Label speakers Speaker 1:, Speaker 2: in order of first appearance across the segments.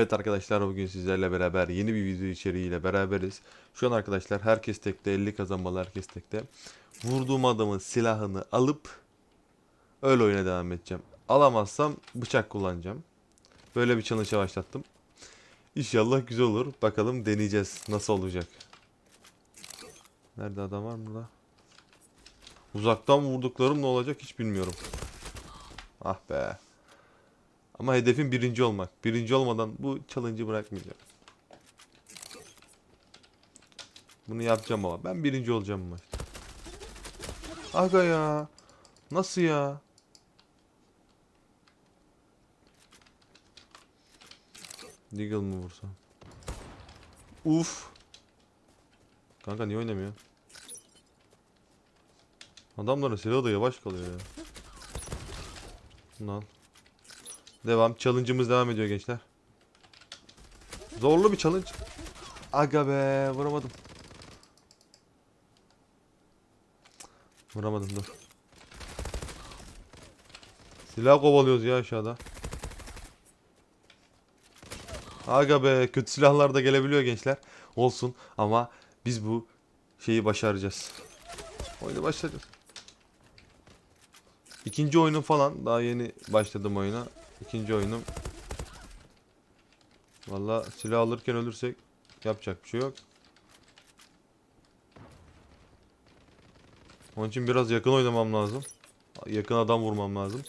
Speaker 1: Evet arkadaşlar bugün sizlerle beraber yeni bir video içeriğiyle beraberiz. Şu an arkadaşlar herkes tekte 50 kazanmalı herkes tekte. Vurduğum adamın silahını alıp öyle oyuna devam edeceğim. Alamazsam bıçak kullanacağım. Böyle bir challenge başlattım. İnşallah güzel olur. Bakalım deneyeceğiz nasıl olacak. Nerede adam var burada? Uzaktan vurduklarım ne olacak hiç bilmiyorum. Ah be. Ama hedefim birinci olmak. Birinci olmadan bu challenge'ı bırakmayacağım. Bunu yapacağım ama. Ben birinci olacağım maçta. Aga ya. Nasıl ya? Deagle mı vursam? Uf. Kanka niye oynamıyor? Adamların silahı da yavaş kalıyor ya. Bunu al. Devam. Challenge'ımız devam ediyor gençler. Zorlu bir challenge. Aga be vuramadım. Vuramadım dur. Silah kovalıyoruz ya aşağıda. Aga be kötü silahlar da gelebiliyor gençler. Olsun ama biz bu şeyi başaracağız. Oyunu başaracağız. İkinci oyunum falan daha yeni başladım oyuna. İkinci oyunum. Valla silah alırken ölürsek yapacak bir şey yok. Onun için biraz yakın oynamam lazım. Yakın adam vurmam lazım.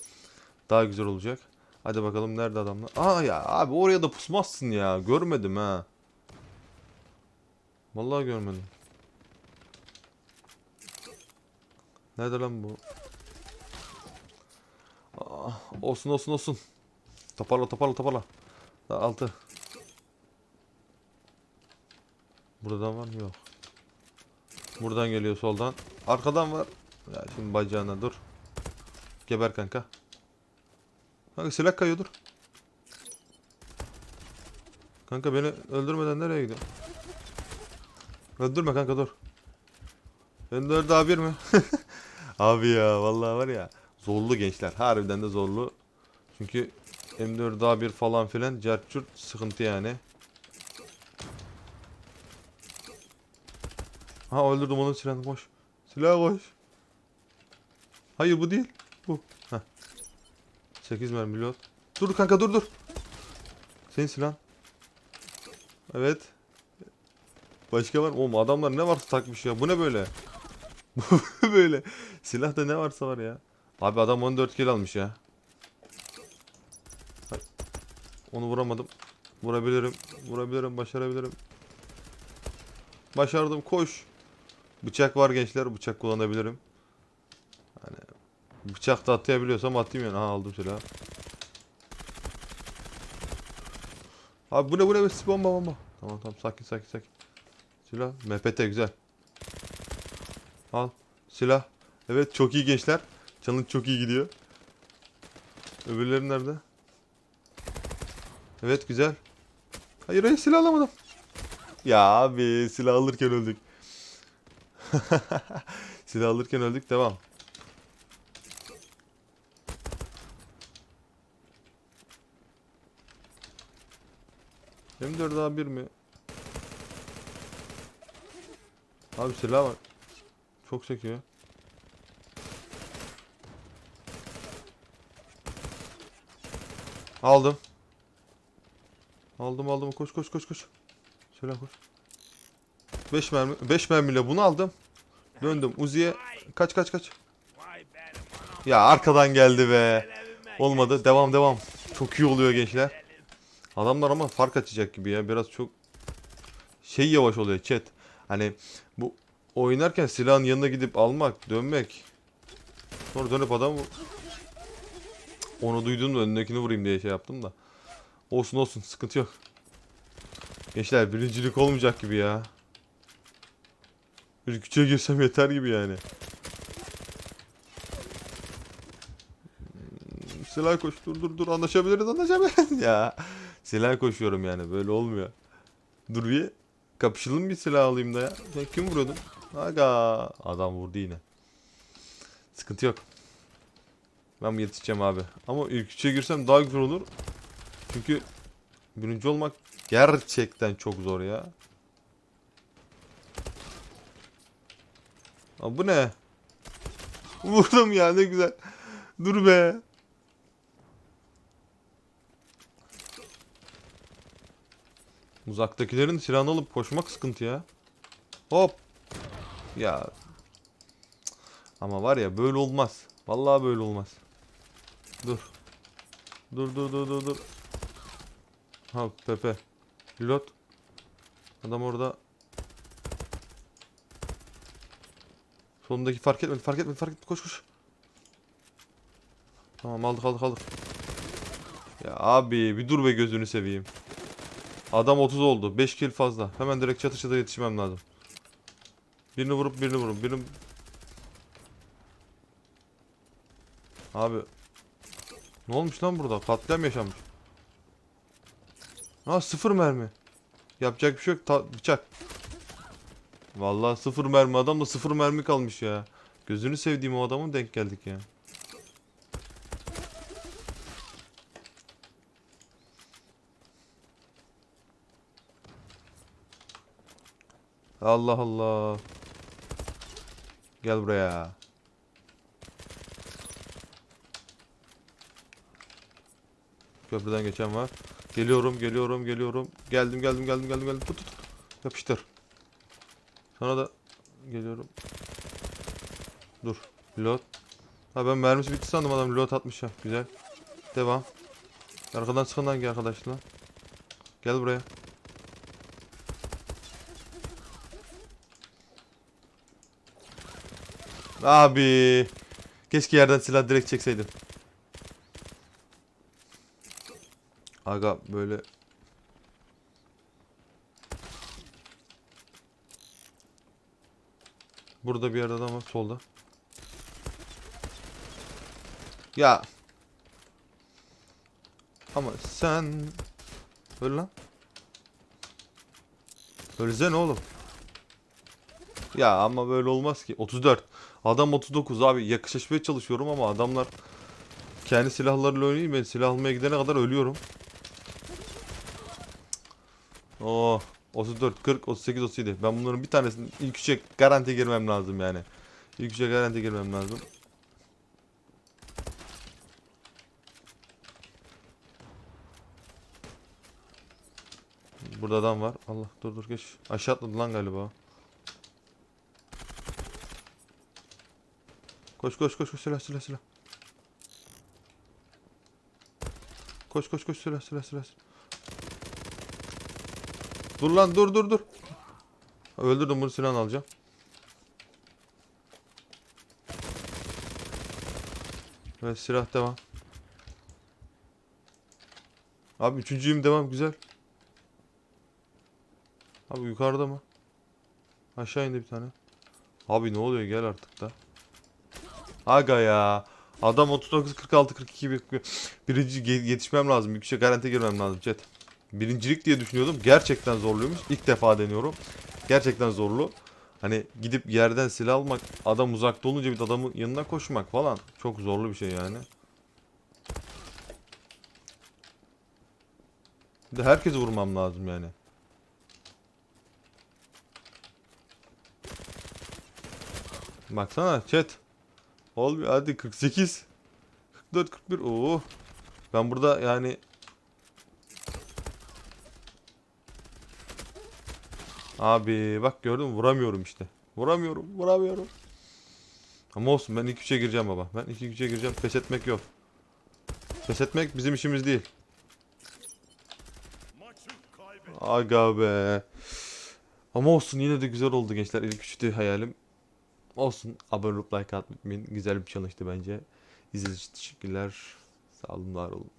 Speaker 1: Daha güzel olacak. Hadi bakalım nerede adamlar? Aa ya abi oraya da pusmazsın ya. Görmedim ha. Vallahi görmedim. Nerede lan bu? Aa, olsun olsun olsun. Toparla toparla toparla. Daha altı. Buradan var mı? Yok. Buradan geliyor soldan. Arkadan var. Ya şimdi bacağına dur. Geber kanka. Kanka silah kayıyor dur. Kanka beni öldürmeden nereye gidiyorsun? Öldürme kanka dur. Ender daha bir mi? Abi ya vallahi var ya. Zorlu gençler. Harbiden de zorlu. Çünkü M4 daha bir falan filan carçurt sıkıntı yani. Ha öldürdüm onun silahını koş. Silah koş. Hayır bu değil. Bu. Heh. 8 mermi lot. Dur kanka dur dur. Senin silahın. Evet. Başka var mı? Oğlum adamlar ne varsa takmış ya. Bu ne böyle? Bu böyle. Silahta ne varsa var ya. Abi adam 14 kill almış ya. Onu vuramadım. Vurabilirim. Vurabilirim. Başarabilirim. Başardım. Koş. Bıçak var gençler. Bıçak kullanabilirim. Hani bıçak da atayabiliyorsam atayım yani. Aha aldım silahı. Abi bu ne bu ne? Bomba bomba. Tamam tamam sakin sakin sakin. Silah. MPT güzel. Al. Silah. Evet çok iyi gençler. Challenge çok iyi gidiyor. Öbürleri nerede? Evet güzel. Hayır hayır silah alamadım. Ya abi silah alırken öldük. silah alırken öldük devam. M4 daha bir mi? Abi silah var. Çok sekiyor. Aldım. Aldım aldım koş koş koş koş. Silah koş. 5 mermi 5 mermiyle bunu aldım. Döndüm Uzi'ye kaç kaç kaç. Ya arkadan geldi be. Olmadı. Devam devam. Çok iyi oluyor gençler. Adamlar ama fark açacak gibi ya. Biraz çok şey yavaş oluyor chat. Hani bu oynarken silahın yanına gidip almak, dönmek. Sonra dönüp adam onu duydum da önündekini vurayım diye şey yaptım da. Olsun olsun sıkıntı yok. Gençler birincilik olmayacak gibi ya. Bir küçüğe girsem yeter gibi yani. Hmm, Silah koş dur dur dur anlaşabiliriz anlaşabiliriz ya. Silah koşuyorum yani böyle olmuyor. Dur bir kapışalım bir silah alayım da ya. Sen kim vuruyordun? Aga adam vurdu yine. Sıkıntı yok. Ben yetişeceğim abi. Ama ilk üçe girsem daha güzel olur. Çünkü Birinci olmak gerçekten çok zor ya. Aa, bu ne? Vurdum ya ne güzel. Dur be. Uzaktakilerin silahını alıp koşmak sıkıntı ya. Hop. Ya. Ama var ya böyle olmaz. Vallahi böyle olmaz. Dur. Dur dur dur dur dur. Ha Pepe. Pilot. Adam orada. Solundaki fark etmedi fark etmedi fark etmedi koş koş. Tamam aldık aldık aldık. Ya abi bir dur be gözünü seveyim. Adam 30 oldu. 5 kill fazla. Hemen direkt çatı çatı yetişmem lazım. Birini vurup birini vurup birini... Abi. Ne olmuş lan burada? Katliam yaşanmış. Ha sıfır mermi. Yapacak bir şey yok. Ta- bıçak. Vallahi sıfır mermi. Adam da sıfır mermi kalmış ya. Gözünü sevdiğim o adamın denk geldik ya. Allah Allah. Gel buraya. Köprüden geçen var. Geliyorum, geliyorum, geliyorum. Geldim, geldim, geldim, geldim, geldim. Tut, tut. tut. Yapıştır. Sana da geliyorum. Dur. Reload. Ha ben mermisi bitti sandım adam reload atmış ya. Güzel. Devam. Arkadan arkadaş lan? Gel buraya. Abi. Keşke yerden silah direkt çekseydim. Aga böyle Burada bir yerde adam var solda. Ya. Ama sen öl lan. Ölsene oğlum. Ya ama böyle olmaz ki. 34. Adam 39 abi yakışışmaya çalışıyorum ama adamlar kendi silahlarıyla oynuyor. Ben silah almaya gidene kadar ölüyorum. Oh 34, 40, 38, 37. Ben bunların bir tanesini ilk üçe garanti girmem lazım yani. İlk üçe garanti girmem lazım. Burada adam var. Allah dur dur geç. Aşağı atladı lan galiba. Koş koş koş koş silah silah silah. Koş koş koş silah silah silah. Dur lan dur dur dur. Öldürdüm bunu silahını alacağım. Evet silah devam. Abi üçüncüyüm devam güzel. Abi yukarıda mı? Aşağı indi bir tane. Abi ne oluyor gel artık da. Aga ya. Adam 39 46 42 bir birinci yetişmem lazım. Yüksek garanti girmem lazım chat. Birincilik diye düşünüyordum. Gerçekten zorluymuş. İlk defa deniyorum. Gerçekten zorlu. Hani gidip yerden silah almak, adam uzakta olunca bir adamın yanına koşmak falan çok zorlu bir şey yani. Bir de herkesi vurmam lazım yani. Baksana chat. Olmuyor hadi 48. 44 41. Oo. Ben burada yani Abi bak gördün mü vuramıyorum işte. Vuramıyorum, vuramıyorum. Ama olsun ben ilk üçe gireceğim baba. Ben ilk üçe gireceğim. Pes etmek yok. Pes etmek bizim işimiz değil. Aga be. Ama olsun yine de güzel oldu gençler. İlk üçtü hayalim. Olsun. Abone olup like atmayı unutmayın. Güzel bir challenge'tı bence. İzlediğiniz için teşekkürler. Sağ olun, var olun.